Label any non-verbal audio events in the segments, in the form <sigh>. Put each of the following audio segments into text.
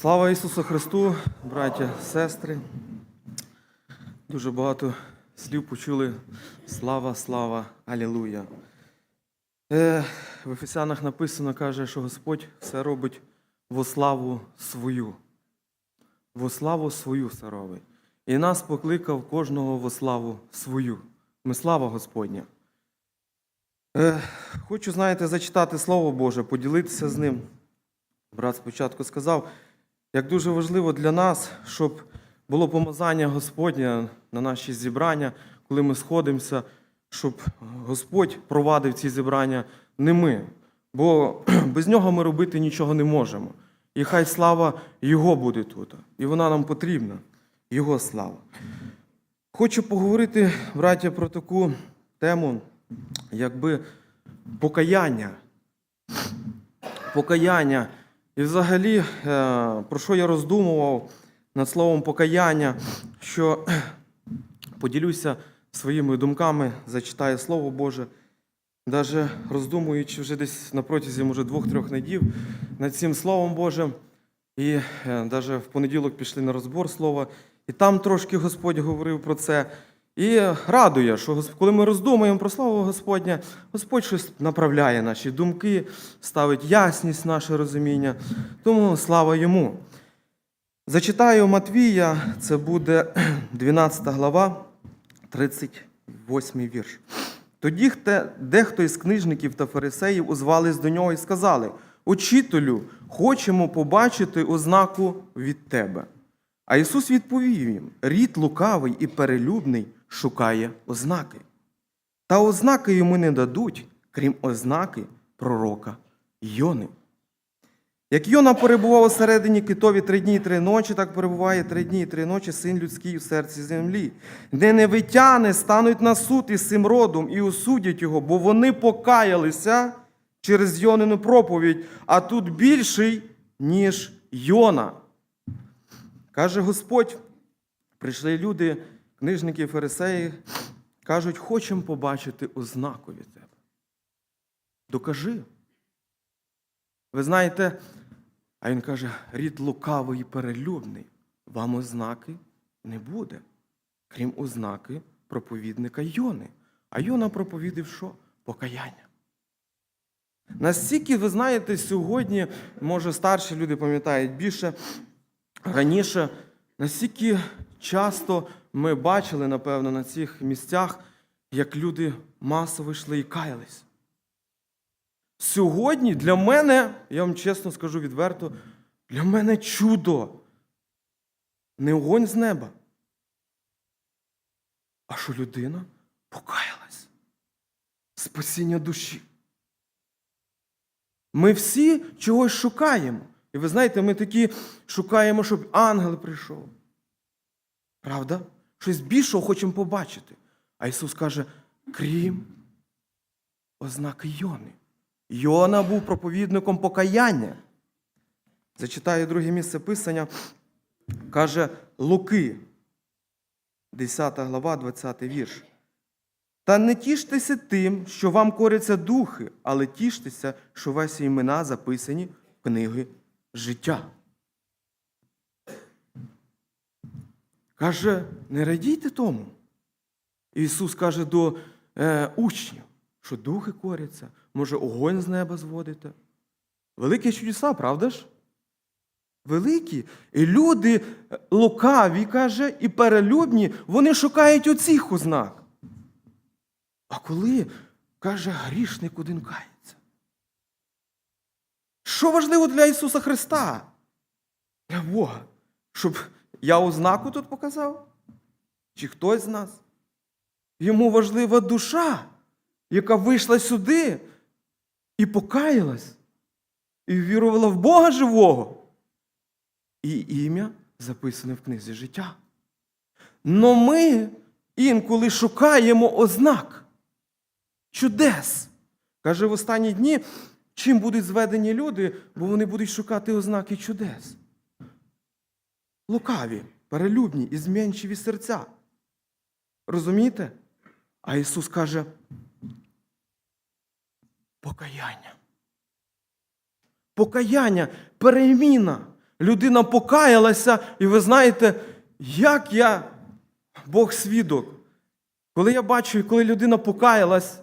Слава Ісусу Христу, браття, сестри. Дуже багато слів почули. Слава, слава, Алілуя. Е, в Ефесянах написано, каже, що Господь все робить во славу свою. Во славу свою все робить. І нас покликав кожного во славу свою. Ми слава Господня. Е, хочу, знаєте, зачитати Слово Боже, поділитися з ним. Брат спочатку сказав, як дуже важливо для нас, щоб було помазання Господнє на наші зібрання, коли ми сходимося, щоб Господь провадив ці зібрання, не ми. Бо <clears throat> без нього ми робити нічого не можемо. І хай слава Його буде тут. І вона нам потрібна, Його слава. Хочу поговорити, браття, про таку тему, якби покаяння. Покаяння. І взагалі, е, про що я роздумував над словом покаяння, що <clears throat> поділюся своїми думками, зачитаю Слово Боже, навіть роздумуючи вже десь на протязі, може, двох-трьох недів над цим Словом Божим. І навіть в понеділок пішли на розбор слова, і там трошки Господь говорив про це. І радує, що коли ми роздумуємо про слово Господнє, Господь щось направляє наші думки, ставить ясність наше розуміння. Тому слава йому. Зачитаю Матвія, це буде <clears throat> 12 глава, 38 вірш. Тоді дехто із книжників та фарисеїв узвались до нього і сказали: Учителю, хочемо побачити ознаку від тебе. А Ісус відповів їм: рід лукавий і перелюбний шукає ознаки. Та ознаки йому не дадуть, крім ознаки пророка Йони. Як Йона перебував у середині китові три дні і три ночі, так перебуває три дні і три ночі син людський у серці землі. Де невитяни стануть на суд із цим родом і осудять його, бо вони покаялися через Йонину проповідь, а тут більший, ніж Йона. Каже Господь, прийшли люди, книжники і фарисеї, кажуть, хочемо побачити ознаку від тебе. Докажи. Ви знаєте, а він каже, рід лукавий і перелюбний, вам ознаки не буде, крім ознаки проповідника Йони. А Йона проповідав що? Покаяння. Настільки, ви знаєте, сьогодні, може, старші люди пам'ятають більше, раніше, настільки часто ми бачили, напевно, на цих місцях, як люди масово йшли і каялись. Сьогодні для мене, я вам чесно скажу відверто, для мене чудо. Не огонь з неба, а що людина покаялась. Спасіння душі. Ми всі чогось шукаємо. І ви знаєте, ми такі шукаємо, щоб ангел прийшов. Правда? Щось більшого хочемо побачити. А Ісус каже, крім ознаки Йони. Йона був проповідником покаяння. Зачитаю друге місце Писання. Каже Луки, 10 глава, 20 вірш. Та не тіштеся тим, що вам коряться духи, але тіштеся, що ваші імена записані в книги життя. Каже, не радійте тому. Ісус каже до е, учнів, що духи коряться, може огонь з неба зводите. Великі чудеса, правда ж? Великі. І люди лукаві, каже, і перелюбні, вони шукають оцих ознак. А коли, каже, грішник один кається? Що важливо для Ісуса Христа? Для Бога. Щоб я ознаку тут показав? Чи хтось з нас? Йому важлива душа, яка вийшла сюди і покаялась, і вірувала в Бога живого. І ім'я записане в книзі життя. Но ми інколи шукаємо ознак, чудес. Каже, в останні дні, чим будуть зведені люди, бо вони будуть шукати ознаки чудес. Лукаві, перелюбні і змінчиві серця. Розумієте? А Ісус каже, покаяння. Покаяння, переміна. людина покаялася, і ви знаєте, як я, Бог свідок, коли я бачу, коли людина покаялась,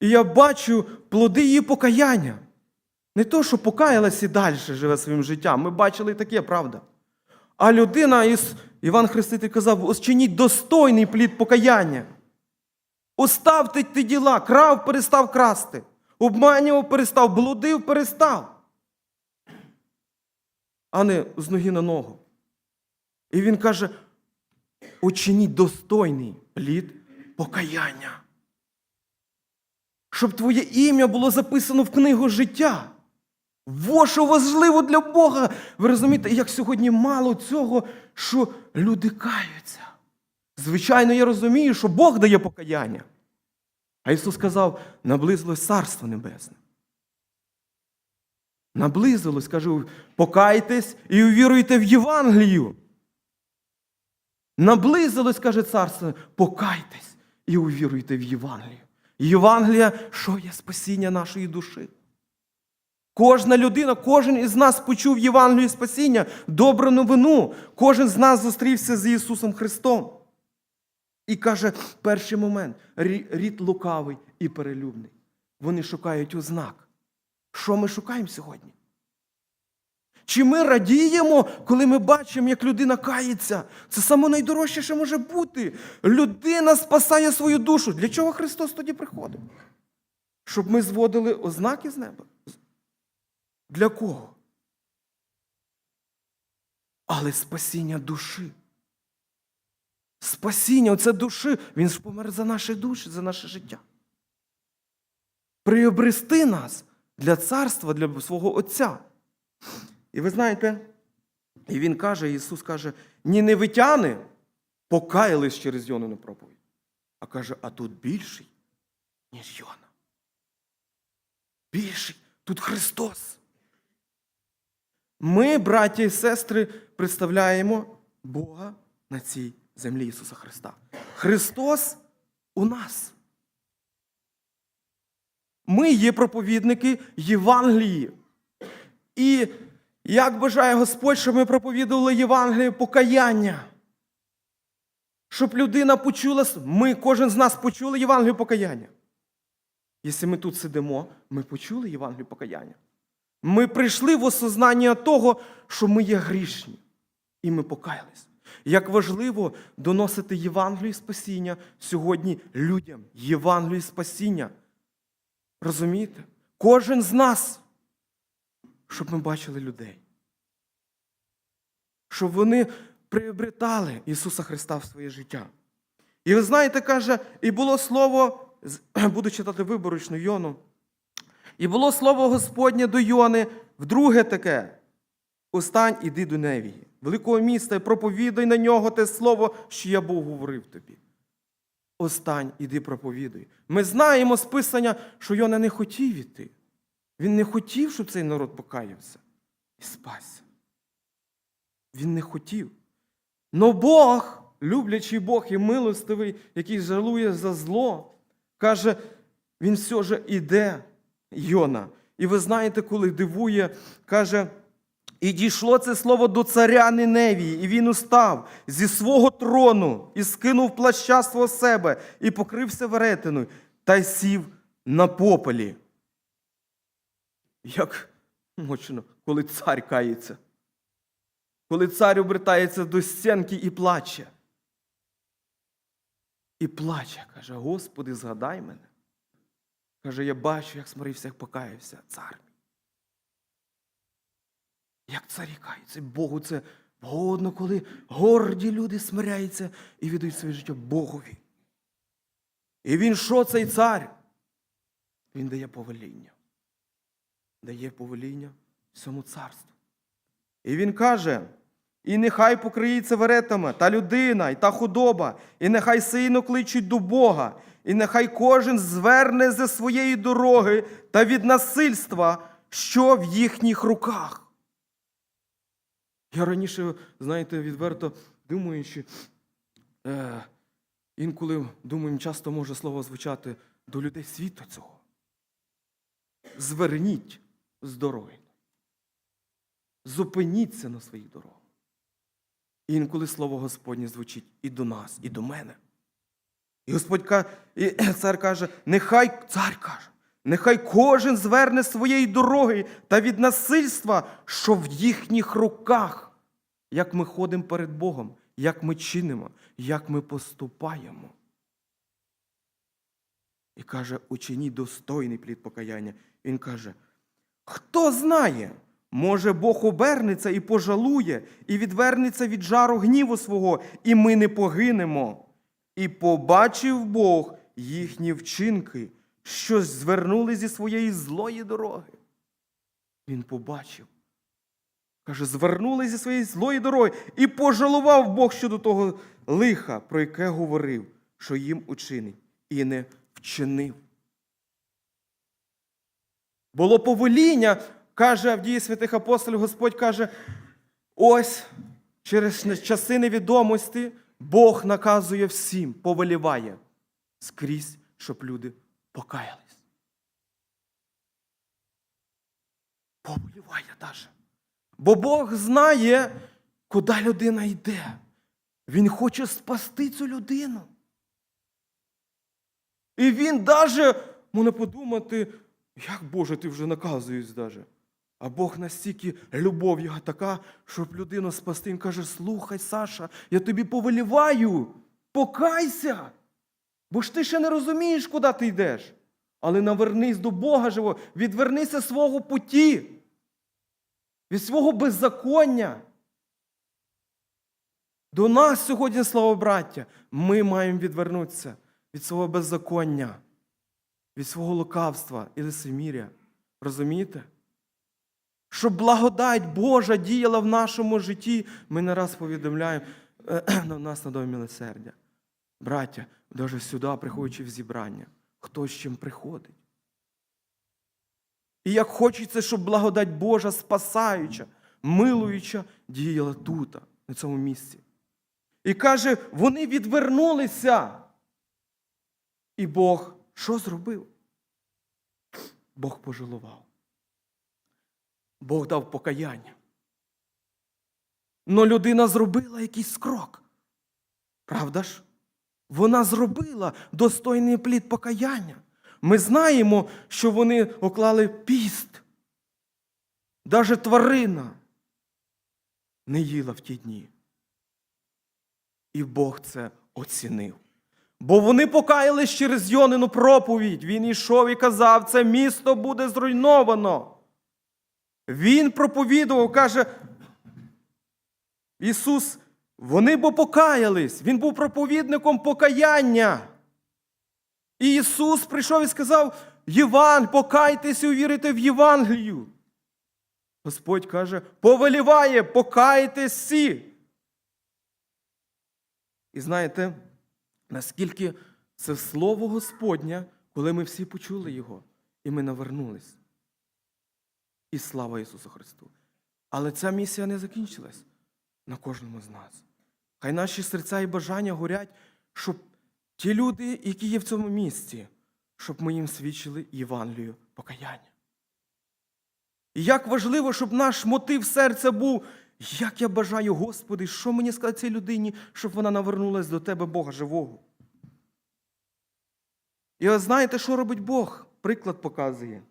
і я бачу плоди її покаяння. Не то, що покаялась і далі живе своїм життям. Ми бачили таке, правда. А людина, із, Іван Хреститель казав, «Ось достойний плід покаяння. Оставте ті діла, крав, перестав красти, обманював, перестав, блудив, перестав. А не з ноги на ногу. І він каже: учиніть достойний плід покаяння. Щоб твоє ім'я було записано в книгу життя. Во що важливо для Бога. Ви розумієте, як сьогодні мало цього, що люди каються. Звичайно, я розумію, що Бог дає покаяння. А Ісус сказав, наблизилось Царство Небесне. Наблизилось, кажу, покайтесь і увіруйте в Євангелію. Наблизилось, каже царство, покайтесь і увіруйте в Євангелію. Євангелія, що є спасіння нашої душі. Кожна людина, кожен із нас почув Євангелію спасіння, добру новину. Кожен з нас зустрівся з Ісусом Христом. І каже, перший момент рід лукавий і перелюбний. Вони шукають ознак. Що ми шукаємо сьогодні? Чи ми радіємо, коли ми бачимо, як людина кається? Це саме найдорожче, що може бути. Людина спасає свою душу. Для чого Христос тоді приходив? Щоб ми зводили ознаки з неба? Для кого? Але спасіння душі. Спасіння, оце душі. Він ж помер за наші душі, за наше життя. Приобрести нас для царства, для свого Отця. І ви знаєте, і він каже, Ісус каже, ніневитяни покаялись через Йонину проповідь. А каже, а тут більший, ніж Йона. Більший. Тут Христос. Ми, браття і сестри, представляємо Бога на цій землі Ісуса Христа. Христос у нас. Ми є проповідники Євангелії. І як бажає Господь, щоб ми проповідували Євангеліє покаяння. Щоб людина почула, ми, кожен з нас почули Євангелію покаяння. Якщо ми тут сидимо, ми почули Євангелію покаяння. Ми прийшли в осознання того, що ми є грішні, і ми покаялись. Як важливо доносити Євангелію спасіння сьогодні людям, Євангелію спасіння. Розумієте? Кожен з нас, щоб ми бачили людей. Щоб вони приобретали Ісуса Христа в своє життя. І ви знаєте, каже, і було слово, <clears throat> буду читати виборочну Йону. І було слово Господнє до Йони, вдруге таке. Устань, іди до Невії, великого міста, і проповідай на нього те слово, що я Бог говорив тобі. Остань, іди проповідуй. Ми знаємо з Писання, що Йона не хотів іти. Він не хотів, щоб цей народ покаявся і спасся. Він не хотів. Но Бог, люблячий Бог і милостивий, який жалує за зло, каже, він все ж іде, Йона. І ви знаєте, коли дивує, каже, і дійшло це слово до царя Ниневії, і він устав зі свого трону і скинув плаща свого себе, і покрився веретиною, та й сів на попелі. Як мощно, коли цар кається, коли цар обертається до стінки і плаче. І плаче, каже: Господи, згадай мене. Каже, я бачу, як смирився, як покаявся цар. Як царі каються. Богу це годно, коли горді люди смиряються і віддають своє життя Богові. І він що цей цар? Він дає повеління. Дає повеління всьому царству. І він каже: і нехай покриється веретами та людина, і та худоба, і нехай сильно кличуть до Бога, і нехай кожен зверне зі своєї дороги та від насильства, що в їхніх руках. Я раніше, знаєте, відверто думаючи, е, інколи думаю, часто може слово звучати до людей світу цього. Зверніть з дороги. зупиніться на своїх дорогах. І інколи слово Господнє звучить і до нас, і до мене. І Господь ка- і <clears throat> цар каже, нехай цар каже, нехай кожен зверне своєї дороги та від насильства, що в їхніх руках, як ми ходимо перед Богом, як ми чинимо, як ми поступаємо. І каже, учиніть достойний плід покаяння. Він каже: хто знає, може Бог обернеться і пожалує, і відвернеться від жару гніву свого, і ми не погинемо. І побачив Бог їхні вчинки, що звернули зі своєї злої дороги. Він побачив. Каже, звернули зі своєї злої дороги і пожалував Бог щодо того лиха, про яке говорив, що їм учинить, і не вчинив. Було повеління, каже Авдій святих апостолів, Господь каже, ось через часи невідомості Бог наказує всім, повеліває скрізь, щоб люди покаялись. Повеліває даже. Бо Бог знає, куди людина йде. Він хоче спасти цю людину. І він даже може подумати, як Боже, ти вже наказуєш даже. А Бог настільки любов його така, щоб людину спасти. Він каже: слухай, Саша, я тобі повеліваю, покайся. Бо ж ти ще не розумієш, куди ти йдеш. Але навернись до Бога живого, відвернися свого путі, від свого беззаконня. До нас сьогодні, слава браття, ми маємо відвернутися від свого беззаконня, від свого лукавства і лицеміря. Розумієте? Щоб благодать Божа діяла в нашому житті, ми не раз повідомляємо на нас на домі милосердя. Браття, навіть сюди, приходячи в зібрання, хто з чим приходить. І як хочеться, щоб благодать Божа спасаюча, милуюча, діяла тут, на цьому місці. І каже, вони відвернулися. І Бог що зробив? Бог пожалував. Бог дав покаяння. Но людина зробила якийсь крок. Правда ж? Вона зробила достойний плід покаяння. Ми знаємо, що вони оклали піст. Даже тварина не їла в ті дні. І Бог це оцінив. Бо вони покаялись через Йонину проповідь. Він йшов і казав, це місто буде зруйновано. Він проповідував, каже, Ісус, вони бо покаялись, Він був проповідником покаяння. І Ісус прийшов і сказав: Єван, покайтесь і увірите в Євангелію. Господь каже, повеліває, покайтесь всі. І знаєте, наскільки це слово Господнє, коли ми всі почули його, і ми навернулись. І слава Ісусу Христу! Але ця місія не закінчилась на кожному з нас. Хай наші серця і бажання горять, щоб ті люди, які є в цьому місці, щоб ми їм свідчили Євангелію покаяння. І як важливо, щоб наш мотив серця був, як я бажаю, Господи, що мені сказати цій людині, щоб вона навернулась до Тебе, Бога живого. І от знаєте, що робить Бог? Приклад показує.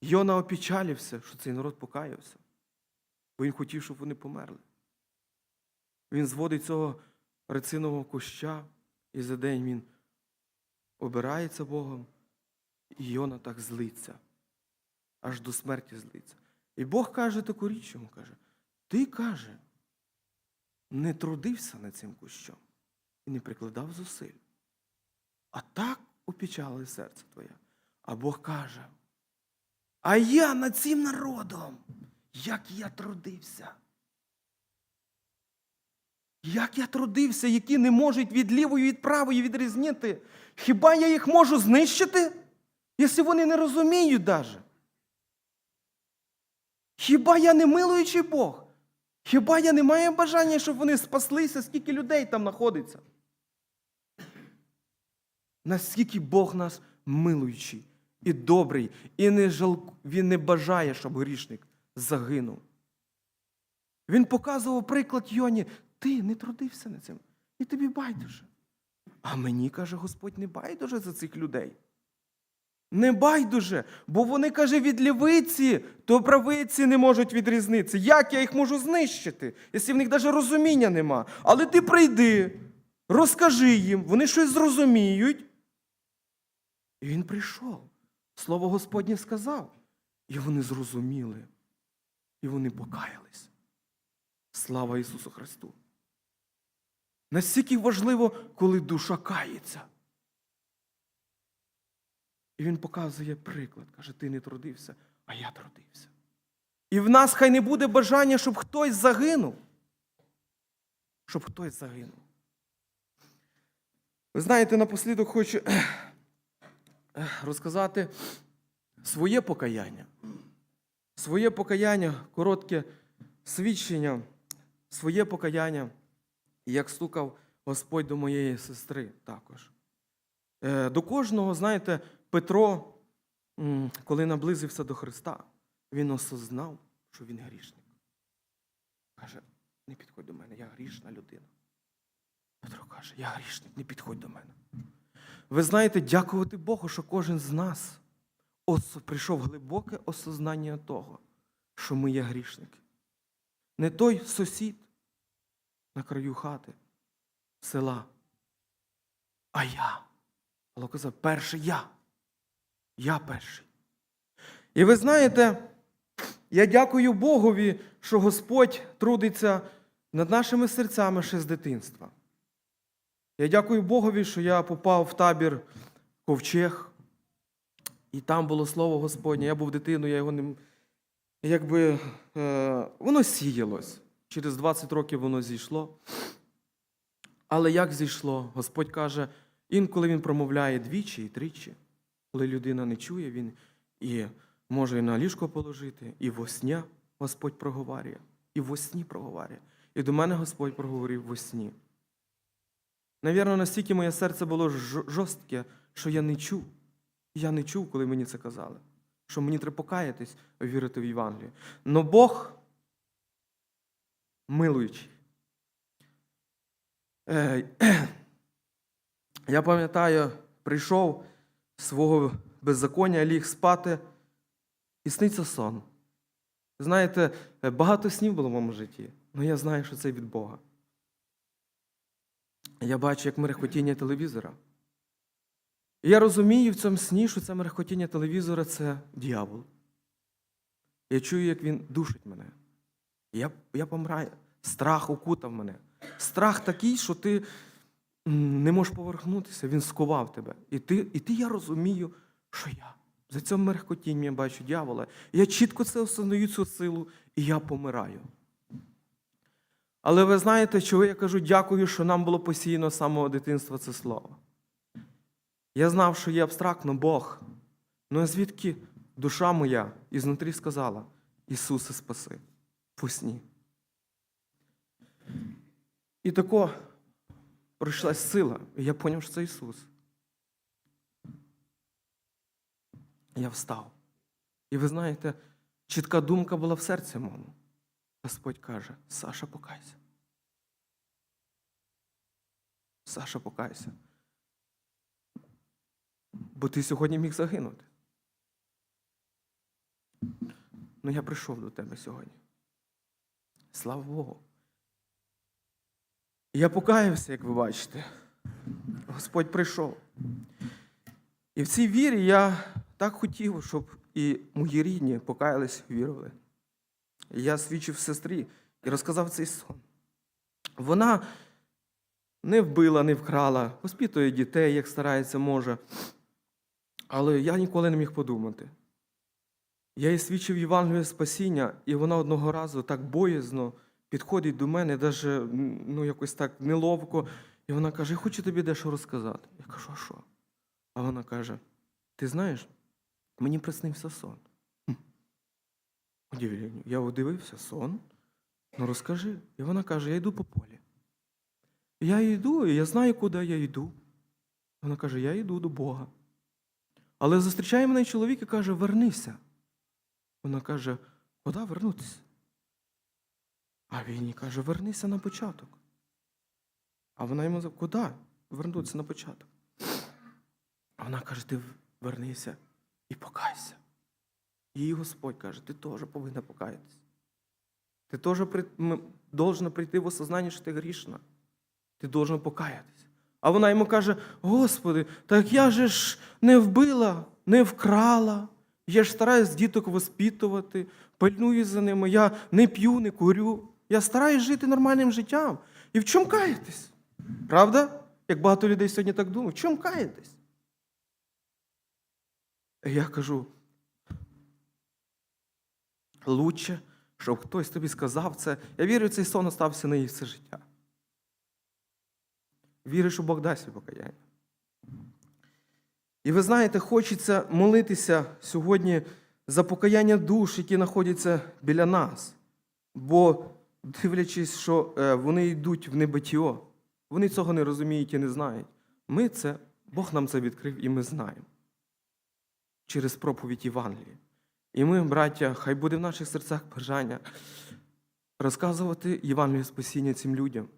Йона опечалився, що цей народ покаявся, бо він хотів, щоб вони померли. Він зводить цього рецинового куща, і за день він обирається Богом, і Йона так злиться, аж до смерті злиться. І Бог каже таку річ йому, каже, ти каже, не трудився над цим кущом і не прикладав зусиль. А так опечалили серце твоє. А Бог каже, а я над цим народом, як я трудився. Як я трудився, які не можуть від лівої від правої відрізнити. Хіба я їх можу знищити, якщо вони не розуміють даже? Хіба я не милуючий Бог? Хіба я не маю бажання, щоб вони спаслися, скільки людей там знаходиться? Наскільки Бог нас милуючий і добрий, і не жал... Він не бажає, щоб грішник загинув. Він показував приклад Йоні. Ти не трудився над цим. І тобі байдуже. А мені, каже Господь, не байдуже за цих людей. Не байдуже, бо вони, каже, від лівиці до правиці не можуть відрізнитися. Як я їх можу знищити, якщо в них навіть розуміння нема? Але ти прийди, розкажи їм, вони щось зрозуміють. І він прийшов. Слово Господнє сказав. І вони зрозуміли. І вони покаялись. Слава Ісусу Христу! Настільки важливо, коли душа кається. І він показує приклад, каже, ти не трудився, а я трудився. І в нас хай не буде бажання, щоб хтось загинув. Щоб хтось загинув. Ви знаєте, напослідок хочу розказати своє покаяння. Своє покаяння, коротке свідчення, своє покаяння, як стукав Господь до моєї сестри також. Е, До кожного, знаєте, Петро, коли наблизився до Христа, він осознав, що він грішник. Каже, не підходь до мене, я грішна людина. Петро каже, я грішник, не підходь до мене. Ви знаєте, дякувати Богу, що кожен з нас прийшов глибоке осознання того, що ми є грішники. Не той сусід на краю хати, села, а я. Павло казав, перший я. Я перший. І ви знаєте, я дякую Богові, що Господь трудиться над нашими серцями ще з дитинства. Я дякую Богові, що я попав в табір ковчег, і там було слово Господнє. Я був дитиною, я його не. Якби е, воно сіялось. Через 20 років воно зійшло. Але як зійшло? Господь каже, інколи він промовляє двічі і тричі. Коли людина не чує, він і може і на ліжко положити, і во сня Господь проговорює, і во сні проговорює. І до мене Господь проговорив во сні. Навірно, настільки моє серце було жорстке, що я не чув. Я не чув, коли мені це казали. Що мені треба покаятись, вірити в Євангеліє. Но Бог милуючий. Е, <clears throat> Я пам'ятаю, прийшов свого беззаконня, ліг спати, і сниться сон. Знаєте, багато снів було в моєму житті, але я знаю, що це від Бога. Я бачу, як мерехотіння телевізора. І я розумію в цьому сні, що це мерехотіння телевізора це дьявол. Я чую, як він душить мене. Я, я помираю. Страх окутав мене. Страх такий, що ти не можеш поверхнутися, він сковав тебе. І ти, і ти я розумію, що я. За цим мерехкотінням бачу дьявола. Я чітко це осознаю цю силу, і я помираю. Але ви знаєте, чого я кажу дякую, що нам було посіяно з самого дитинства це слово. Я знав, що є абстрактно Бог. Ну а звідки душа моя ізнутрі сказала: Ісусе спаси, пусні. І тако пройшлась сила, і я зрозумів, що це Ісус. Я встав. І ви знаєте, чітка думка була в серці моєму. Господь каже: Саша, покайся. Саша, покайся. Бо ти сьогодні міг загинути. Ну, я прийшов до тебе сьогодні. Слава Богу. Я покаявся, як ви бачите. Господь прийшов. І в цій вірі я так хотів, щоб і мої рідні покаялись, вірили. Я свідчив сестрі і розказав цей сон. Вона не вбила, не вкрала, воспитує дітей, як старається, може. Але я ніколи не міг подумати. Я їй свідчив Євангеліє спасіння, і вона одного разу так боязно підходить до мене, навіть ну, якось так неловко. І вона каже: я хочу тобі дещо розказати. Я кажу, а що? А вона каже: Ти знаєш, мені приснився сон. Хм. Я удивився, сон. Ну розкажи. І вона каже: я йду по полі. Я йду, і я знаю, куди я йду. Вона каже: Я йду до Бога. Але зустрічає мене чоловік і каже: Вернися. Вона каже, куди вернутися? А він їй каже: вернися на початок. А вона йому за куди? Вернутися на початок. А вона каже: ти вернися і покайся. Їй Господь каже, ти теж повинна покаятися. Ти теж при... должна прийти в осознання, що ти грішна. Ти должен покаятися. А вона йому каже: Господи, так я же ж не вбила, не вкрала. Я ж стараюсь діток воспитувати, пильную за ними, я не п'ю, не курю. Я стараюсь жити нормальним життям. І в чому каєтесь? Правда? Як багато людей сьогодні так думають, в чому каєтесь? Я кажу, лучше, щоб хтось тобі сказав це. Я вірю, цей сон остався на її все життя. Вірю, що Бог дасть покаяння. І ви знаєте, хочеться молитися сьогодні за покаяння душ, які знаходяться біля нас. Бо, дивлячись, що е, вони йдуть в небиття, вони цього не розуміють і не знають. Ми це, Бог нам це відкрив, і ми знаємо через проповідь Євангелії. І ми, браття, хай буде в наших серцях бажання розказувати Євангеліє спасіння цим людям.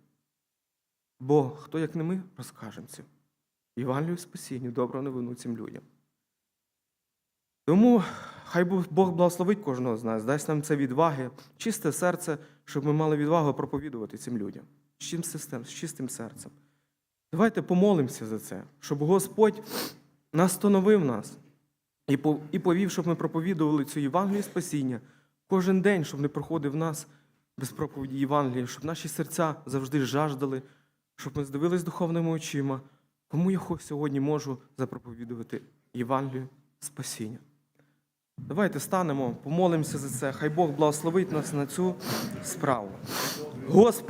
Бо хто, як не ми, розкажемо цим. Євангелію спасіння, добру новину цим людям. Тому хай Бог благословить кожного з нас, дасть нам це відваги, чисте серце, щоб ми мали відвагу проповідувати цим людям. З чистим, з чистим серцем. Давайте помолимося за це, щоб Господь настановив нас і по- і повів, щоб ми проповідували цю Євангелію спасіння кожен день, щоб не проходив нас без проповіді Євангелія, щоб наші серця завжди жаждали, щоб ми здивились духовними очима, кому я сьогодні можу запроповідувати Євангелію спасіння. Давайте станемо, помолимося за це. Хай Бог благословить нас на цю справу. Господи,